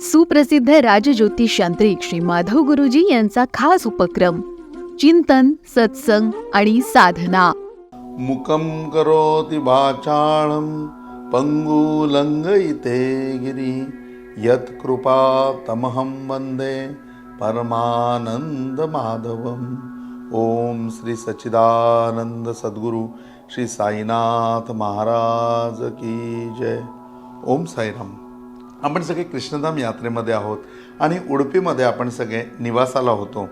सुप्रसिद्ध राजज्योतिष यांत्रिक श्री माधव गुरुजी यांचा खास उपक्रम चिंतन सत्संग आणि साधना. मुखं करोति वाचालं पङ्गुलङ्घयिते गिरि यत्कृपा तमहं वन्दे परमानन्दमाधवम्। ॐ श्री सच्चिदानंद सद्गुरु श्री साईनाथ महाराज की जय। ओम साईराम। आपण सगळे कृष्णधाम यात्रेमध्ये आहोत आणि उडपीमध्ये आपण सगळे निवासाला होतो.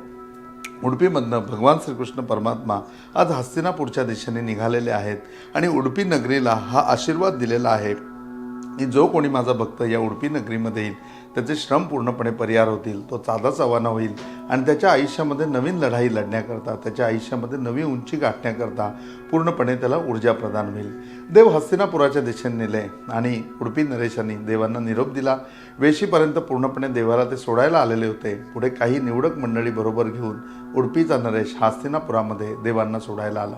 उडपीमधनं भगवान श्रीकृष्ण परमात्मा आज हस्तिनापूरच्या दिशेने निघालेले आहेत आणि उडपी नगरीला हा आशीर्वाद दिलेला आहे. की जो कोणी माझा भक्त या उडपी नगरीमध्ये येईल त्याचे श्रम पूर्णपणे परिहार होतील तो चादा आव्हाना होईल आणि त्याच्या आयुष्यामध्ये नवीन लढाई लढण्याकरता त्याच्या आयुष्यामध्ये नवी उंची गाठण्याकरता पूर्णपणे त्याला ऊर्जा प्रदान होईल. देव हस्तिनापुराच्या दिशेने नेले आणि उडपी नरेशांनी देवांना निरोप दिला. वेशीपर्यंत पूर्णपणे देवाला ते सोडायला आलेले होते. पुढे काही निवडक मंडळी बरोबर घेऊन उडपीचा नरेश हस्तिनापुरामध्ये देवांना सोडायला आला.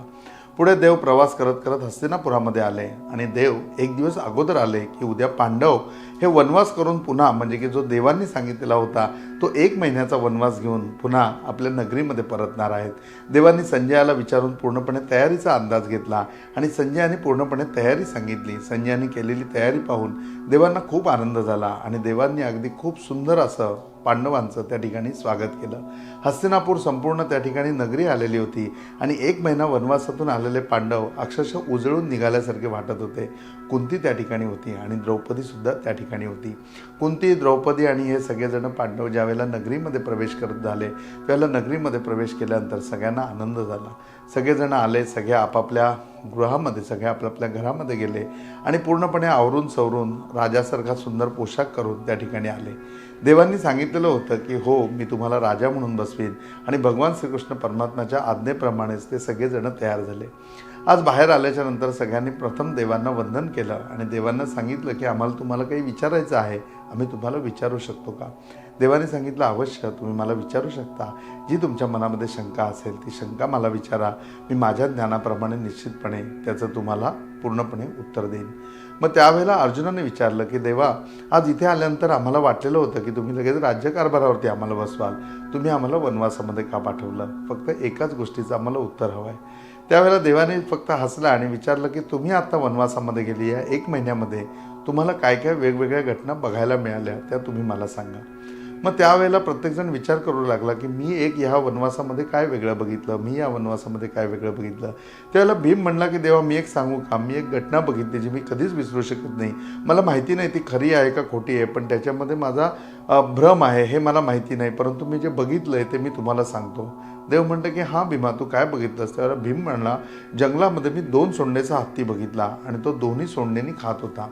पुढे देव प्रवास करत करत हस्तिनापुरामध्ये आले आणि देव एक दिवस अगोदर आले की उद्या पांडव हे वनवास करून पुन्हा म्हणजे की जो देवांनी सांगितलेला होता तो एक महिन्याचा वनवास घेऊन पुन्हा आपल्या नगरीमध्ये परतणार आहेत. देवांनी संजयाला विचारून पूर्णपणे तयारीचा अंदाज घेतला आणि संजयाने पूर्णपणे तयारी सांगितली. संजयाने केलेली तयारी पाहून देवांना खूप आनंद झाला आणि देवांनी अगदी खूप सुंदर असं पांडवांचं त्या ठिकाणी स्वागत केलं. हस्तिनापूर संपूर्ण त्या ठिकाणी नगरी आलेली होती आणि एक महिना वनवासातून आलेले पांडव अक्षरशः उजळून निघाल्यासारखे वाटत होते. कुंती त्या ठिकाणी होती आणि द्रौपदीसुद्धा त्या ठिकाणी होती. कुंती द्रौपदी आणि हे सगळेजण पांडव ज्या ज्यावेळेला नगरीमध्ये प्रवेश करत झाले. त्यावेळेला नगरीमध्ये प्रवेश केल्यानंतर सगळ्यांना आनंद झाला. सगळेजण आले सगळे आपापल्या गृहामध्ये सगळे आपापल्या घरामध्ये गेले आणि पूर्णपणे आवरून सवरून राजासारखा सुंदर पोशाख करून त्या ठिकाणी आले. देवांनी सांगितलेलं होतं की हो मी तुम्हाला राजा म्हणून बसवीन आणि भगवान श्रीकृष्ण परमात्म्याच्या आज्ञेप्रमाणेच ते सगळेजण तयार झाले. आज बाहेर आल्याच्यानंतर सगळ्यांनी प्रथम देवांना वंदन केलं आणि देवांना सांगितलं की आम्हाला तुम्हाला काही विचारायचं आहे आम्ही तुम्हाला विचारू शकतो का? देवाने सांगितलं अवश्य तुम्ही मला विचारू शकता. जी तुमच्या मनामध्ये शंका असेल ती शंका मला विचारा. मी माझ्या ज्ञानाप्रमाणे निश्चितपणे त्याचं तुम्हाला पूर्णपणे उत्तर देईन. मग त्यावेळेला अर्जुनाने विचारलं की देवा आज इथे आल्यानंतर आम्हाला वाटलेलं होतं की तुम्ही लगेच राज्यकारभारावरती आम्हाला बसवाल. तुम्ही आम्हाला वनवासामध्ये का पाठवलं? फक्त एकाच गोष्टीचं आम्हाला उत्तर हवं आहे त्यावेळेला देवाने फक्त हसला आणि विचारलं की तुम्ही आता वनवासामध्ये गेली या एक महिन्यामध्ये तुम्हाला काय काय वेगवेगळ्या घटना बघायला मिळाल्या त्या तुम्ही मला सांगा. मग त्यावेळेला प्रत्येकजण विचार करू लागला की मी एक ह्या वनवासामध्ये काय वेगळं बघितलं मी या वनवासामध्ये काय वेगळं बघितलं? त्यावेळेला भीम म्हणला की देवा मी एक सांगू का? मी एक घटना बघितली जी मी कधीच विसरू शकत नाही. मला माहिती नाही ती खरी आहे का खोटी आहे पण त्याच्यामध्ये माझा भ्रम आहे हे मला माहिती नाही. परंतु मी जे बघितलं आहे ते मी तुम्हाला सांगतो. देव म्हणतं की हां भीमा तू काय बघितलंस? त्यावेळेला भीम म्हणला जंगलामध्ये मी दोन सोंडेचा हत्ती बघितला आणि तो दोन्ही सोंडेनी खात होता.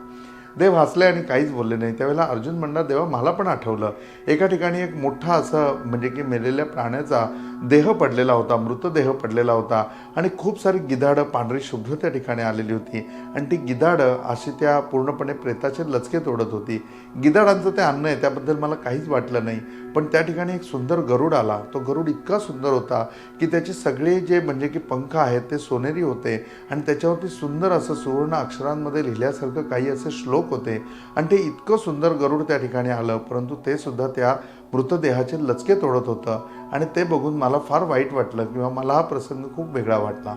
देव हसले आणि काहीच बोलले नाही. त्यावेळेला अर्जुन म्हणणार देवा मला पण आठवलं. एका ठिकाणी एक मोठा असं म्हणजे की मेलेल्या प्राण्याचा देह पडलेला होता मृतदेह पडलेला होता आणि खूप सारी गिधाडं पांढरी शुभ्र त्या ठिकाणी आलेली होती. आणि ती गिधाडं अशी त्या पूर्णपणे प्रेताचे लचके तोडत होती. गिधाडांचं ते अन्न आहे त्याबद्दल मला काहीच वाटलं नाही. पण त्या ठिकाणी एक सुंदर गरुड आला. तो गरुड इतका सुंदर होता की त्याचे सगळे जे म्हणजे की पंख आहेत ते सोनेरी होते. आणि त्याच्यावरती सुंदर असं सुवर्ण अक्षरांमध्ये लिहिल्यासारखं काही असे श्लोक होते. आणि ते इतकं सुंदर गरुड त्या ठिकाणी आलं परंतु ते सुद्धा त्या मृतदेहाचे लचके तोडत होतं. आणि ते बघून मला फार वाईट वाटलं किंवा मला हा प्रसंग खूप वेगळा वाटला.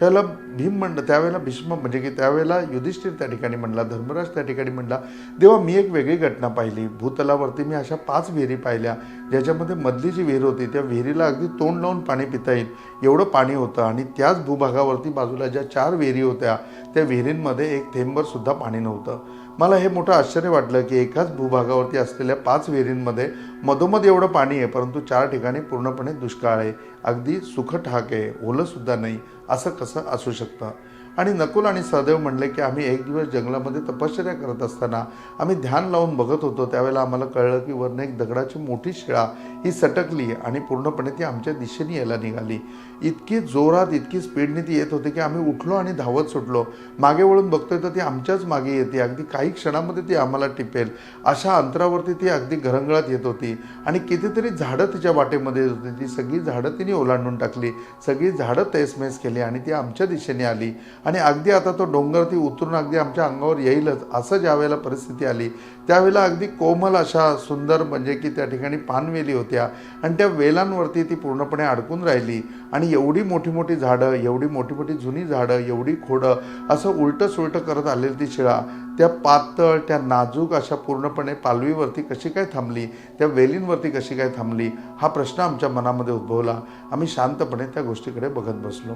त्यावेळेला भीम म्हणलं त्यावेळेला भीष्म म्हणजे की त्यावेळेला युधिष्ठिर त्या ठिकाणी म्हणला धर्मराज त्या ठिकाणी म्हणला देवा मी एक वेगळी घटना पाहिली. भूतलावरती मी अशा पाच विहिरी पाहिल्या. ज्याच्यामध्ये मधली जी विहीर होती. त्या विहिरीला अगदी तोंड लावून पाणी पिता येईल. एवढं पाणी होतं. आणि त्याच भूभागावरती बाजूला ज्या चार विहिरी होत्या त्या विहिरींमध्ये एक थेंबरसुद्धा पाणी नव्हतं. मला हे मोठं आश्चर्य वाटलं की एकाच भूभागावरती असलेल्या पाच विहिरींमध्ये मधोमध एवढं पाणी आहे परंतु चार ठिकाणी पूर्णपणे दुष्काळ आहे. अगदी सुखठाक आहे ओलंसुद्धा नाही असं कसं असू शकतं? आणि नकुल आणि सहदेव म्हणले की आम्ही एक दिवस जंगलामध्ये तपश्चर्या करत असताना आम्ही ध्यान लावून बघत होतो. त्यावेळेला आम्हाला कळलं की वरनं एक दगडाची मोठी शिळा ही सटकली आणि पूर्णपणे ती आमच्या दिशेने यायला निघाली. इतकी जोरात इतकी स्पीडने ती येत होती की आम्ही उठलो आणि धावत सुटलो. मागे वळून बघतोय तर ती आमच्याच मागे येते. अगदी काही क्षणामध्ये ती आम्हाला टिपेल. अशा अंतरावरती ती अगदी घरंगळत येत होती आणि कितीतरी झाडं तिच्या वाटेमध्ये येत होती. ती सगळी झाडं तिने ओलांडून टाकली. सगळी झाडं तेसमेस केली आणि ती आमच्या दिशेने आली. आणि अगदी आता तो डोंगर ती उतरून अगदी आमच्या अंगावर येईलच असं ज्या वेळेला परिस्थिती आली त्यावेळेला अगदी कोमल अशा सुंदर म्हणजे की त्या ठिकाणी पानवेली होत्या. आणि त्या वेलांवरती ती पूर्णपणे अडकून राहिली. आणि एवढी मोठी मोठी झाडं एवढी मोठी मोठी जुनी झाडं एवढी खोडं असं उलटं सुलटं करत आलेली ती शिळा त्या पातळ त्या नाजूक अशा पूर्णपणे पालवीवरती कशी काय थांबली त्या वेलींवरती कशी काय थांबली हा प्रश्न आमच्या मनामध्ये उद्भवला. आम्ही शांतपणे त्या गोष्टीकडे बघत बसलो.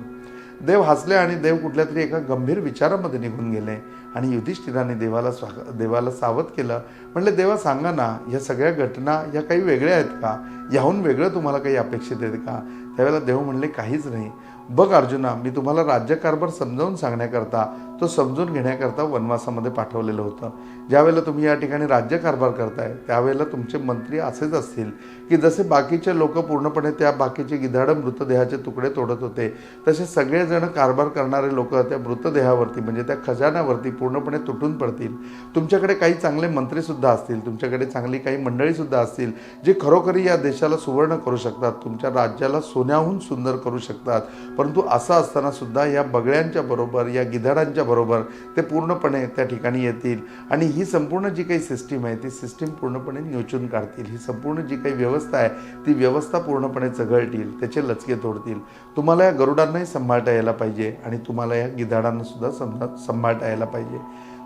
देव हसले आणि देव कुठल्या तरी एका गंभीर विचारामध्ये निघून गेले आणि युधिष्ठिराने देवाला स्वा देवाला सावध केलं. म्हणले देवा सांगा ना या सगळ्या घटना या काही वेगळ्या आहेत का? याहून वेगळं तुम्हाला काही अपेक्षित आहेत का? त्यावेळेला देव म्हणले काहीच नाही. बघ अर्जुना मी तुम्हाला राज्यकारभार समजावून सांगण्याकरता तो समजून घेण्याकरता वनवासामध्ये पाठवलेलं होतं. ज्यावेळेला तुम्ही या ठिकाणी राज्यकारभार करताय त्यावेळेला तुमचे मंत्री असेच असतील की जसे बाकीचे लोक पूर्णपणे त्या बाकीचे गिधाडं मृतदेहाचे तुकडे तोडत होते तसे सगळेजण कारभार करणारे लोक त्या मृतदेहावरती म्हणजे त्या खजान्यावरती पूर्णपणे तुटून पडतील. तुमच्याकडे काही चांगले मंत्रीसुद्धा असतील तुमच्याकडे चांगली काही मंडळीसुद्धा असतील जे खरोखरी या देशाला सुवर्ण करू शकतात तुमच्या राज्याला सोन्याहून सुंदर करू शकतात. परंतु असं असताना सुद्धा या बगळ्यांच्या बरोबर या गिधाडांच्या बरोबर ते पूर्णपणे त्या ठिकाणी येतील. आणि ही संपूर्ण जी काही सिस्टीम आहे ती सिस्टीम पूर्णपणे न्योचून काढतील ही संपूर्ण जी काही व्यवस्था आहे ती व्यवस्था पूर्णपणे चघळतील त्याचे लचके तोडतील. तुम्हाला या गरुडांनाही सांभाळता यायला पाहिजे आणि तुम्हाला या गिधाडांनासुद्धा समजा सांभाळता यायला पाहिजे.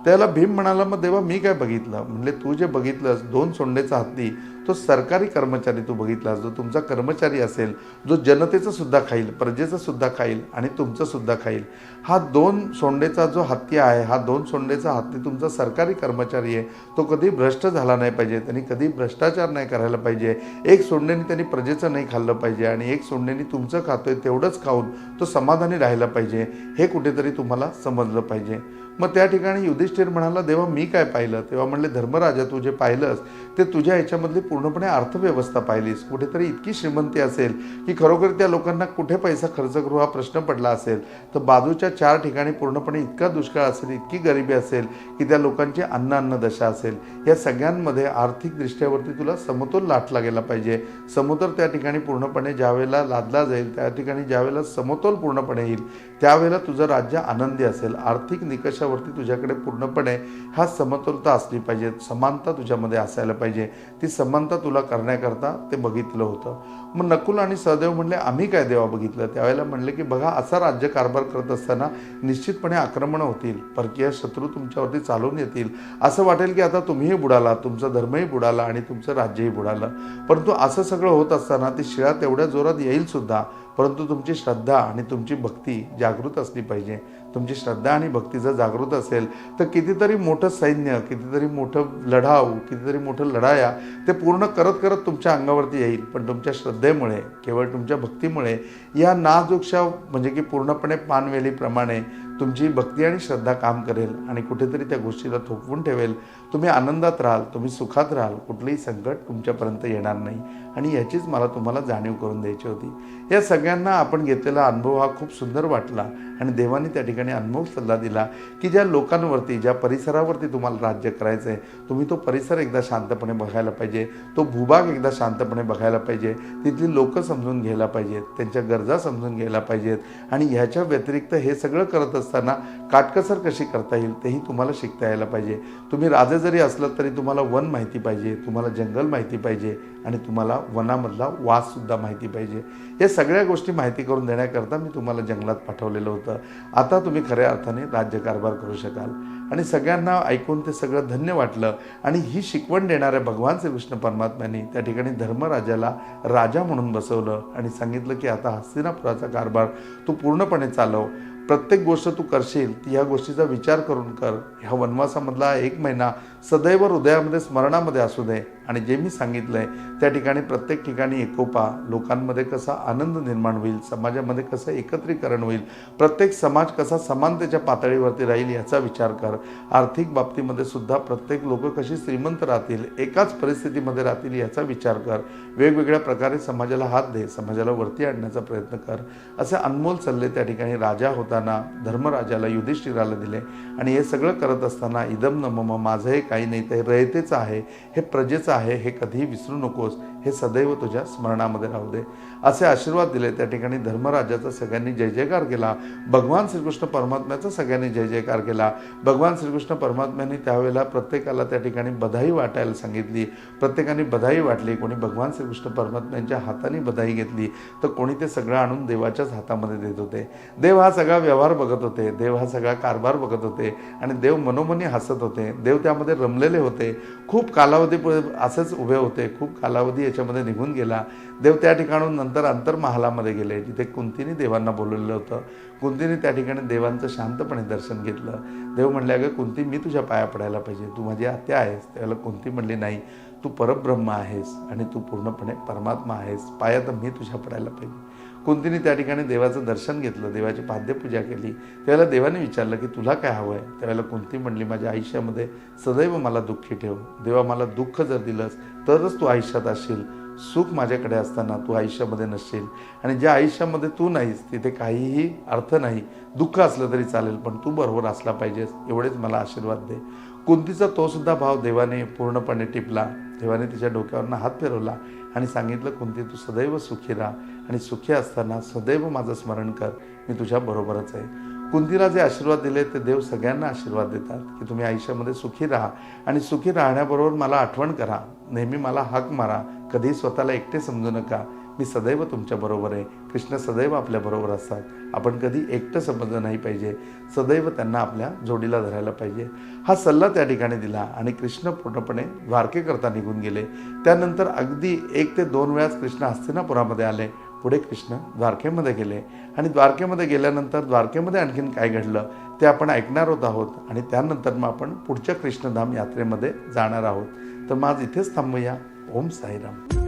त्याला भीम म्हणाला मग देवा मी काय बघितलं? म्हणले तू जे बघितलंस दोन सोंडेचा हत्ती तो सरकारी कर्मचारी तू बघितलास जो तुमचा कर्मचारी असेल जो जनतेचं सुद्धा खाईल प्रजेचं सुद्धा खाईल आणि तुमचं सुद्धा खाईल. हा दोन सोंडेचा जो हत्ती आहे हा दोन सोंडेचा हत्ती तुमचा सरकारी कर्मचारी आहे. तो कधी भ्रष्ट झाला नाही पाहिजे त्यांनी कधी भ्रष्टाचार नाही करायला पाहिजे. एक सोंडेने त्यांनी प्रजेचं नाही खाल्लं पाहिजे आणि एक सोंडेने तुमचं खातोय तेवढंच खाऊन तो समाधानी राहिला पाहिजे. हे कुठेतरी तुम्हाला समजलं पाहिजे. मग त्या ठिकाणी युधिष्ठिर म्हणाला देवा मी काय पाहिलं? तेव्हा म्हणले धर्मराजा तू जे पाहिलंस ते तुझ्या ह्याच्यामधली पूर्णपणे अर्थव्यवस्था पाहिलीस. कुठेतरी इतकी श्रीमंती असेल की खरोखर त्या लोकांना कुठे पैसा खर्च करू हा प्रश्न पडला असेल. तर बाजूच्या चार ठिकाणी पूर्णपणे इतका दुष्काळ असेल इतकी गरिबी असेल की त्या लोकांची अन्न अन्न दशा असेल. या सगळ्यांमध्ये आर्थिक दृष्ट्यावरती तुला समतोल लाटला गेला पाहिजे. समतोल त्या ठिकाणी पूर्णपणे ज्यावेळेला लादला जाईल त्या ठिकाणी ज्यावेळेला समतोल पूर्णपणे येईल. त्यावेळेला तुझं राज्य आनंदी असेल. आर्थिक निकषावरती तुझ्याकडे पूर्णपणे हा समतोलता असली पाहिजे. समानता तुझ्यामध्ये असायला पाहिजे. ती समानता तुला करण्याकरता ते बघितलं होतं. मग नकुल आणि सहदेव म्हणले आम्ही काय देवा बघितलं? त्यावेळेला म्हणले की बघा असा राज्य कारभार करत असताना निश्चितपणे आक्रमणं होतील. परकीय शत्रू तुमच्यावरती चालून येतील. असं वाटेल की आता तुम्हीही बुडाला तुमचा धर्मही बुडाला आणि तुमचं राज्यही बुडालं. परंतु असं सगळं होत असताना ती शिळा तेवढ्या जोरात येईल सुद्धा. परंतु तुमची श्रद्धा आणि तुमची भक्ती जागृत असली पाहिजे. तुमची श्रद्धा आणि भक्ती जर जागृत असेल तर कितीतरी मोठं सैन्य कितीतरी मोठं लढाऊ कितीतरी मोठं लढाया ते पूर्ण करत करत तुमच्या अंगावरती येईल. पण तुमच्या श्रद्धेमुळे केवळ तुमच्या भक्तीमुळे या नाजूकशा म्हणजे की पूर्णपणे पानवेलीप्रमाणे तुमची भक्ती आणि श्रद्धा काम करेल आणि कुठेतरी त्या गोष्टीला थोपवून ठेवेल. तुम्ही आनंदात राहाल तुम्ही सुखात राहाल कुठलंही संकट तुमच्यापर्यंत येणार नाही. आणि याचीच मला तुम्हाला जाणीव करून द्यायची होती. या सगळ्यांना आपण घेतलेला अनुभव हा खूप सुंदर वाटला. आणि देवाने त्या ठिकाणी अनुभव सल्ला दिला की ज्या लोकांवरती ज्या परिसरावरती तुम्हाला राज्य करायचं आहे तुम्ही तो परिसर एकदा शांतपणे बघायला पाहिजे तो भूभाग एकदा शांतपणे बघायला पाहिजे तिथली लोकं समजून घ्यायला पाहिजेत त्यांच्या गरजा समजून घ्यायला पाहिजेत आणि ह्याच्या व्यतिरिक्त हे सगळं करत असताना काटकसर कशी करता येईल तेही तुम्हाला शिकता यायला पाहिजे. तुम्ही राजे जरी असलं तरी तुम्हाला वन माहिती पाहिजे तुम्हाला जंगल माहिती पाहिजे आणि तुम्हाला वनामधला वाससुद्धा माहिती पाहिजे. या सगळ्या गोष्टी माहिती करून देण्याकरता मी तुम्हाला जंगलात पाठवलेलं होतं. आता तुम्ही खऱ्या अर्थाने राज्यकारभार करू शकाल. आणि सगळ्यांना ऐकून ते सगळं धन्य वाटलं. आणि ही शिकवण देणाऱ्या भगवान श्रीकृष्ण परमात्म्यांनी त्या ठिकाणी धर्मराजाला राजा म्हणून बसवलं आणि सांगितलं की आता हस्तिनापुराचा कारभार तू पूर्णपणे चालव. प्रत्येक गोष्ट तू करशील ती ह्या गोष्टीचा विचार करून कर. ह्या वनवासामधला एक महिना सदैव हृदयामध्ये स्मरणामध्ये असू दे. आणि जे मी सांगितलं आहे त्या ठिकाणी प्रत्येक ठिकाणी एकोपा लोकांमध्ये कसा आनंद निर्माण होईल समाजामध्ये कसं एकत्रीकरण होईल प्रत्येक समाज कसा समानतेच्या पातळीवरती राहील याचा विचार कर. आर्थिक बाबतीमध्ये सुद्धा प्रत्येक लोक कशी श्रीमंत राहतील एकाच परिस्थितीमध्ये राहतील याचा विचार कर. वेगवेगळ्या प्रकारे समाजाला हात दे समाजाला वरती आणण्याचा प्रयत्न कर. असे अनमोल सल्ले त्या ठिकाणी राजा होताना धर्मराजाला युधिष्ठिराला दिले. आणि हे सगळं करत असताना इदम नम माझं हे काही नाही ते रयतेचं आहे हे प्रजेचं आहे हे कधीही विसरू नकोस. हे सदैव तुझ्या स्मरणामध्ये राहू दे. असे आशीर्वाद दिले. त्या ठिकाणी धर्मराजाचा सगळ्यांनी जय जयकार केला. भगवान श्रीकृष्ण परमात्म्याचा सगळ्यांनी जय जयकार केला. भगवान श्रीकृष्ण परमात्म्यांनी त्यावेळेला प्रत्येकाला त्या ठिकाणी बधाई वाटायला सांगितली. प्रत्येकाने बधाई वाटली. कोणी भगवान श्रीकृष्ण परमात्म्यांच्या हाताने बधाई घेतली तर कोणी ते सगळं आणून देवाच्याच हातामध्ये देत होते. देव हा सगळा व्यवहार बघत होते. देव हा सगळा कारभार बघत होते. आणि देव मनोमनी हसत होते. देव त्यामध्ये रमलेले होते. खूप कालावधी असंच उभे होते. खूप कालावधी याच्यामध्ये निघून गेला. देव त्या ठिकाणून नंतर अंतर्महालामध्ये गेले. जिथे कुंतीने देवांना बोलवलेलं होतं. कुंतीने त्या ठिकाणी देवांचं शांतपणे दर्शन घेतलं. देव म्हणले अगं कुंती मी तुझ्या पाया पडायला पाहिजे. तू माझी आत्या आहेस. त्याला कुंती म्हणली नाही तू परब्रह्म आहेस आणि तू पूर्णपणे परमात्मा आहेस. पाया तर मी तुझ्या पडायला पाहिजे. कुंतीने त्या ठिकाणी देवाचं दर्शन घेतलं देवाची पाद्यपूजा केली. त्यावेळेला देवाने विचारलं की तुला काय हवं आहे त्यावेळेला कुंती म्हणली माझ्या आयुष्यामध्ये सदैव मला दुःखी ठेव. देवा मला दुःख जर दिलंस तरच तू आयुष्यात असशील. सुख माझ्याकडे असताना तू आयुष्यामध्ये नसशील. आणि ज्या आयुष्यामध्ये तू नाहीस तिथे काहीही अर्थ नाही. दुःख असलं तरी चालेल पण तू बरोबर असला पाहिजेस एवढेच मला आशीर्वाद दे. कुंतीचा तोसुद्धा भाव देवाने पूर्णपणे टिपला. देवाने तिच्या डोक्यावरनं हात फिरवला आणि सांगितलं कुंती तू सदैव सुखी राहा. आणि सुखी असताना सदैव माझं स्मरण कर मी तुझ्या बरोबरच आहे. कुंतीला जे आशीर्वाद दिले ते देव सगळ्यांना आशीर्वाद देतात की तुम्ही आयुष्यामध्ये सुखी राहा आणि सुखी राहण्याबरोबर मला आठवण करा. नेहमी मला हाक मारा कधी स्वतःला एकटे समजू नका. मी सदैव तुमच्या बरोबर आहे. कृष्ण सदैव आपल्या बरोबर असतात. आपण कधी एकटं समजलं नाही पाहिजे. सदैव त्यांना आपल्या जोडीला धरायला पाहिजे. हा सल्ला त्या ठिकाणी दिला आणि कृष्ण पूर्णपणे द्वारकेकरता निघून गेले. त्यानंतर अगदी एक ते दोन वेळाच कृष्ण हस्तिनापुरामध्ये आले. पुढे कृष्ण द्वारकेमध्ये गेले. आणि द्वारकेमध्ये गेल्यानंतर द्वारकेमध्ये आणखीन काय घडलं ते आपण ऐकणार होत आहोत. आणि त्यानंतर मग आपण पुढच्या कृष्णधाम यात्रेमध्ये जाणार आहोत. तर मग आज इथेच थांबूया. ओम साईराम.